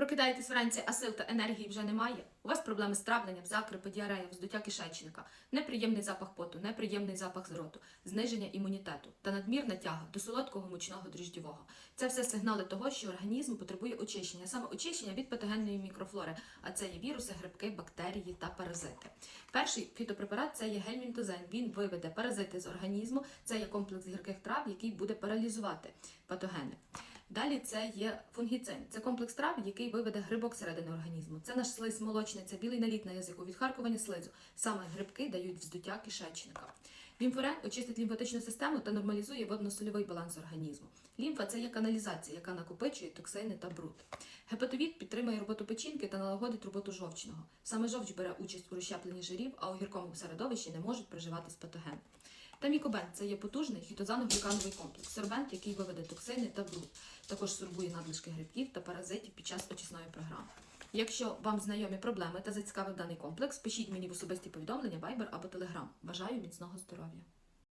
Прокидаєтесь вранці, а сил та енергії вже немає. У вас проблеми з травленням, закрипи, діарея, вздуття кишечника, неприємний запах поту, неприємний запах з роту, зниження імунітету та надмірна тяга до солодкого мучного дріждєвого. Це все сигнали того, що організм потребує очищення, саме очищення від патогенної мікрофлори, а це є віруси, грибки, бактерії та паразити. Перший фітопрепарат це є гельмінтозен. Він виведе паразити з організму. Це є комплекс гірких трав, який буде паралізувати патогени. Далі це є фунгіцин. Це комплекс трав, який виведе грибок середини організму. Це наш слиз молочний, це білий наліт на язику, відхаркування слизу. Саме грибки дають вздуття кишечника. Лімфорен очистить лімфатичну систему та нормалізує водно-сольовий баланс організму. Лімфа це є каналізація, яка накопичує токсини та бруд. Гепатовід підтримує роботу печінки та налагодить роботу жовчного. Саме жовч бере участь у розщепленні жирів, а у гіркому середовищі не можуть проживати патоген. Та мікобен це є потужний хітозано-глюкановий комплекс, сорбент, який виведе токсини та бруд. Також сорбує надлишки грибків та паразитів під час очисної програми. Якщо вам знайомі проблеми та зацікавив даний комплекс, пишіть мені в особисті повідомлення Viber або Telegram. Бажаю міцного здоров'я!